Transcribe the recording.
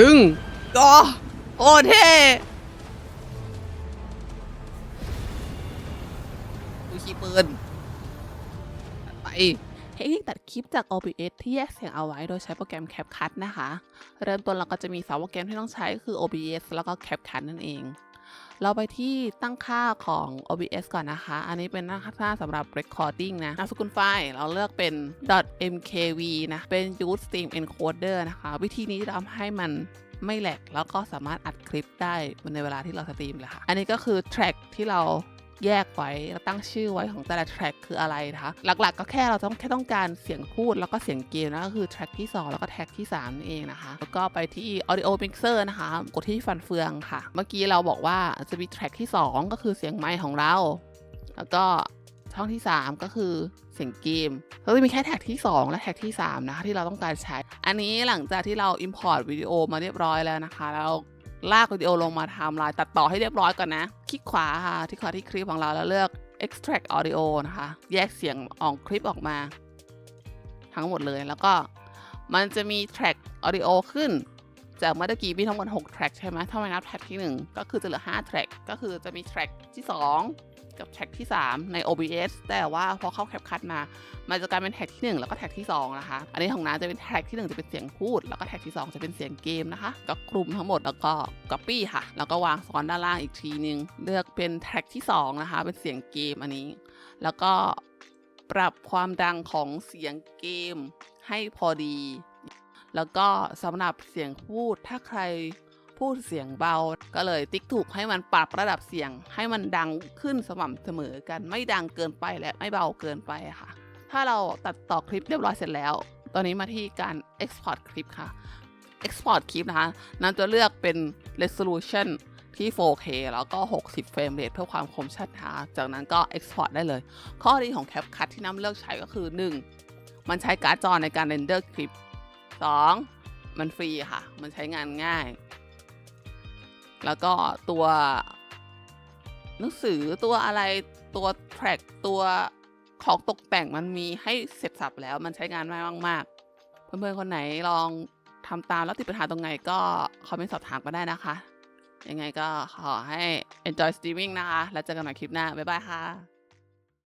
ดึงก็โอ้เท่ดูขี้ปืนไป เทคนิคตัดคลิปจาก OBS ที่แยกเสียงเอาไว้โดยใช้โปรแกรม CapCut นะคะ เริ่มต้นเราก็จะมีสองโปรแกรมที่ต้องใช้ก็คือ OBS แล้วก็ CapCut นั่นเอง เราไปที่ตั้งค่าของ OBS ก่อนนะคะ อันนี้เป็นตั้งค่าสำหรับ recording นะนามสกุลไฟล์เราเลือกเป็น .mkv นะ เป็น use stream encoder นะคะ วิธีนี้ทำให้มันไม่แหลกแล้วก็สามารถอัดคลิปได้ในเวลาที่เราสตรีมเลยค่ะ อันนี้ก็คือ track ที่เรา แยกไว้แล้วตั้งชื่อไว้ของแต่ละ track คืออะไรนะคะหลักๆ ก็แค่เราต้องแค่ต้องการเสียงพูดแล้วก็เสียงเกมนะก็คือ track ที่ 2 แล้วก็ track ที่3นั่นเองนะคะแล้วก็ไปที่ audio mixer นะคะกดที่ฟันเฟืองค่ะ เมื่อกี้เราบอกว่าจะมี track ที่ 2 ก็คือเสียงไมค์ของเรา แล้วก็ช่องที่ 3 ก็คือเสียงเกมแล้วจะมีแค่แท็กที่ 2 และแท็กที่ 3 นะคะที่เราต้องการใช้ อันนี้หลังจากที่เรา import วิดีโอมาเรียบร้อยแล้วนะคะแล้ว ลากวิดีโอลงมาไทม์ไลน์ตัดต่อให้เรียบร้อยก่อนนะ คลิกขวาค่ะที่ขวาที่คลิปของเราแล้วเลือก extract audio นะคะ แยกเสียงออกคลิปออกมา ทั้งหมดเลยแล้วก็มันจะมี track audio ขึ้น จากเมื่อกี้มีทั้งหมด6 track ใช่ไหมถ้าไม่นับ track ที่ 1 ก็คือจะเหลือ 5 track ก็คือจะมี track ที่ 2 กับ track ที่ 3 ใน OBS แต่ว่าพอเข้า CapCut มา มันจะกลายเป็นแท็กที่ 1 แล้วก็แท็กที่ 2 นะคะ อันนี้ของน้าจะเป็นแท็กที่ 1 จะเป็นเสียงพูด แล้วก็แท็กที่ 2 จะเป็นเสียงเกมนะคะ ก็คลุมทั้งหมดแล้วก็ Copy ค่ะ แล้วก็วางซ้อนด้านล่างอีกทีนึง เลือกเป็นแท็กที่ 2 นะคะ เป็นเสียงเกมอันนี้ แล้วก็ปรับความดังของเสียงเกมให้พอดี แล้วก็สำหรับเสียงพูดถ้าใคร พูดเสียงเบา ก็เลยติ๊กถูกให้มันปรับระดับเสียง ให้มันดังขึ้นสม่ำเสมอกันไม่ดังเกินไปและไม่เบาเกินไปค่ะ ถ้าเราตัดต่อคลิปเรียบร้อยเสร็จแล้ว ตอนนี้มาที่การ export คลิปค่ะ export คลิปนะคะนั้นจะเลือกเป็น resolution ที่ 4K แล้วก็ 60 เฟรมเรทเพื่อความคมชัดนะคะจากนั้นก็ export ได้เลย ข้อดีของ CapCut ที่น้ำเลือกใช้ก็คือ 1. มันใช้การ์ดจอในการเรนเดอร์คลิป 2. มันฟรีค่ะ มันใช้งานง่าย แล้วก็ตัวหนังสือตัวอะไรตัวแทร็กตัวของตกแต่งมันมีให้เสร็จสับแล้วมันใช้งานง่ายมากๆ เพื่อนๆคนไหนลองทำตามแล้วติดปัญหาตรงไหนก็คอมเมนต์สอบถามก็ได้นะคะ ยังไงก็ขอให้ enjoy streaming นะคะ แล้วเจอกันใหม่คลิปหน้า บ๊ายบายค่ะ